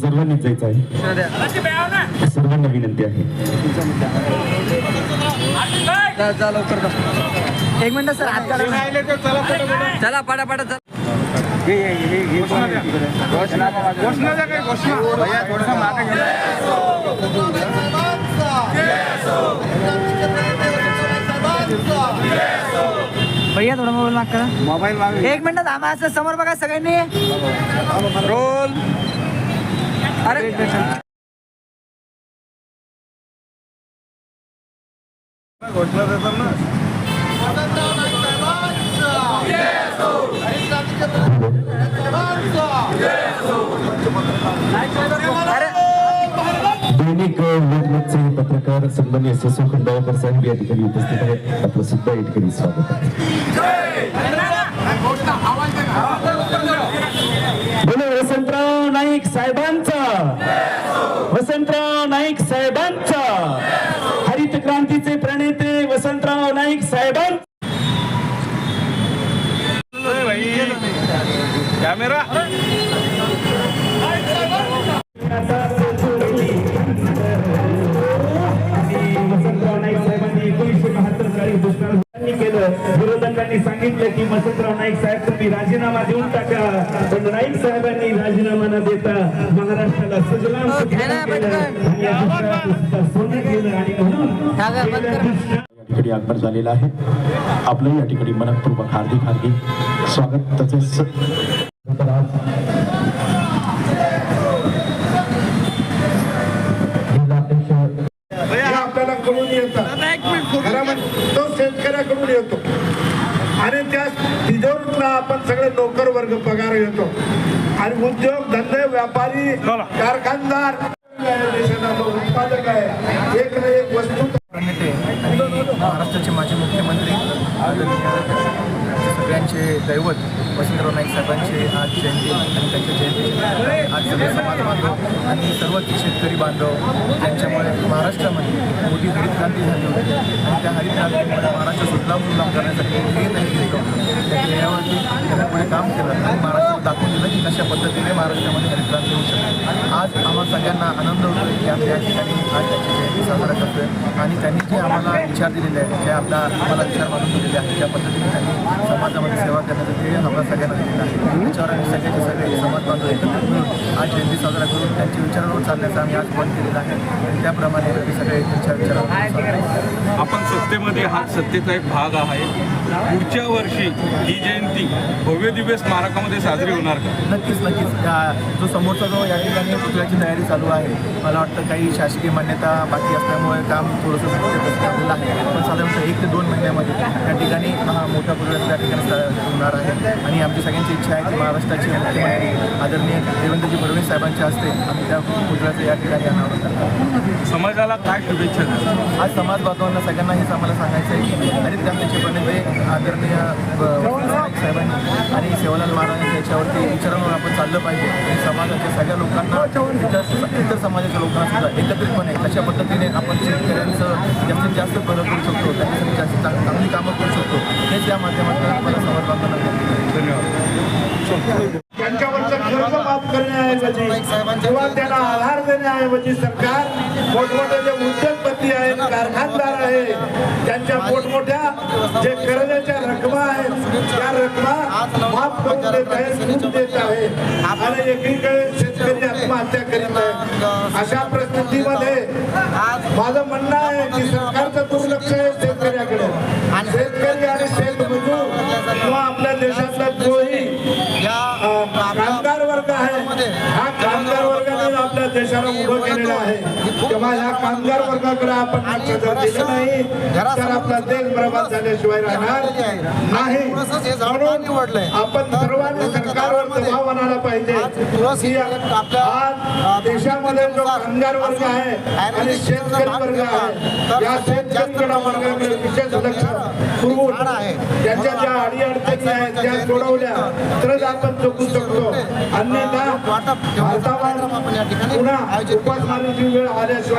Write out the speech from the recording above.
सर्वांनीच जायचं आहे. सर्वांना विनंती आहे. एक मिनिट सर हात चला पटापट चला. भैया थोडा मोबाईल माग करा. मोबाईल मागे. एक मिनिट थांबा असं समोर बघा सगळ्यांनी. रोल. अरे घोषणा देतात ना अरे दैनिक लोकमतचे पत्रकार सन्मान्य ससू खंडाळकर साहेब या ठिकाणी उपस्थित आहेत. आपलं सुद्धा या ठिकाणी स्वागत आहे. नाईक साहेबांचा. वसंतराव नाईक साहेबांचा. हरित क्रांतीचे प्रणेते वसंतराव नाईक साहेबांचा कॅमेरा. विरोधकांनी सांगितलं की वसंतराव नाईक साहेब तुम्ही राजीनामा देऊन टाका. पण नाईक साहेबांनी राजीनामा न देता महाराष्ट्राला सुजलाम सुफलाम केलं आणि या दुष्काळाचं सुद्धा सोनं केलं आणि म्हणून टाका, बंद गेल्या करा. दुष्काळ- या ठिकाणी आगमन झालेलं आहे. आपलं या ठिकाणी मनपूर्वक हार्दिक हार्दिक स्वागत. तसेच हे आपल्याला कळून येतं. घरामध्ये तो शेतकऱ्याकडून येतो. आणि त्या तिजोरीतला आपण सगळे नोकर वर्ग पगार घेतो. आणि उद्योग धंदे व्यापारी कारखानदार उत्पादक आहे. एक ना एक वस्तू महाराष्ट्राचे माजी मुख्यमंत्री सगळ्यांचे दैवत वसंतराव नाईक साहेबांचे आज जयंती आणि त्यांच्या जयंतीचे आज सगळे समाज बांधव आणि सर्वच शेतकरी बांधव त्यांच्यामुळे महाराष्ट्रामध्ये मोठी हरित क्रांती झाली होती. आणि त्या हरित क्रांतीमुळे महाराष्ट्र सुजलाम सुजलाम करण्यासाठी हे नाही घेतलं त्या ध्येयावरती त्यांनी पुढे काम केलं. आणि महाराष्ट्र दाखवून दिलं की कशा पद्धतीने महाराष्ट्रामध्ये हरित क्रांती होऊ शकते. आज आम्हा सगळ्यांना आनंद होतो की आम्ही या ठिकाणी आज त्यांची जयंती साजरा करतोय. आणि त्यांनी जे आम्हाला विचार दिलेले आहेत जे आपला आम्हाला विचार मानून दिलेले आहेत त्या पद्धतीने त्यांनी समाजामध्ये सेवा करण्याचं ध्येय आम्हाला सगळ्यांना दिलेलं आहे. त्याच्यावर आम्ही सगळ्याचे सगळे समाज बांधव एकत्र मिळून आज जयंती साजरा करून त्यांच्या विचारांवर चालण्याचा आम्ही आज बंद केलेला आहे. त्याप्रमाणे आम्ही सगळे विचार आपण सत्तेमध्ये हा सत्तेचा एक भाग आहे. पुढच्या वर्षी ही जयंती भव्य दिव्य स्मारकामध्ये साजरी होणार का? नक्कीच नक्कीच. जो समोरचा जो या ठिकाणी पुतळ्याची तयारी चालू आहे मला वाटतं काही शासकीय मान्यता बाकी असल्यामुळे काम थोडंसं झालेलं आहे. पण साधारणतः एक ते दोन महिन्यामध्ये त्या ठिकाणी हा मोठा पुतळा त्या ठिकाणी होणार आहे. आणि आमची सगळ्यांची इच्छा आहे की महाराष्ट्राचे मुख्यमंत्री आदरणीय देवेंद्रजी फडणवीस साहेबांच्या हस्ते आम्ही त्या पुतळ्याचं या ठिकाणी अनावरण समाजाला काय शुभेच्छा? आज समाज बांधवांना सगळ्यांना हेच आम्हाला सांगायचं आहे की हरित क्रांतीचे प्रणेते आदरणीय साहेबांनी आणि सेवालाल महाराजांनी याच्यावरती विचारांवर आपण चाललं पाहिजे. आणि समाजाच्या सगळ्या लोकांना इतर इतर समाजाच्या लोकांना सुद्धा एकत्रितपणे अशा पद्धतीने आपण शेतकऱ्यांचं जास्तीत जास्त बरं करू शकतो त्यांच्यासाठी जास्तीत चांगली कामं करू शकतो हेच या माध्यमातून मला समाज बांधवांना धन्यवाद. त्यांच्यावरचं कर्ज माफ करण्याऐवजी किंवा त्यांना आधार देण्याऐवजी सरकार मोठमोठे जे उद्योगपती आहेत कारखानदार आहेत त्यांच्या मोठमोठ्या जे कर्जाच्या रकमा आहेत त्या रकमा माफ करून देत आहे सूट देत आहे आणि एकीकडे शेतकरी आत्महत्या करीत आहे अशा परिस्थितीमध्ये माझं म्हणणं आहे की सरकारचं दुर्लक्ष देशाला उभं केलेलं आहे. तेव्हा ह्या कामगार वर्गाकडे आपण लक्ष जर दिलं नाही तर आपला देश झाल्याशिवाय राहणार नाही. म्हणून आपण सर्वांनी सरकारवर दबाव आणायला पाहिजे. आज देशामध्ये जो कामगार वर्ग आहे आणि शेतकरी वर्ग आहे या शेतकरी वर्गाकडे विशेष लक्ष पुरवून त्यांच्या ज्या अडीअडचणी आहेत त्या सोडवल्या तरच आपण जगू शकतो. अन्यथा भारतावर पुन्हा उपासमारीची वेळ आल्याशिवाय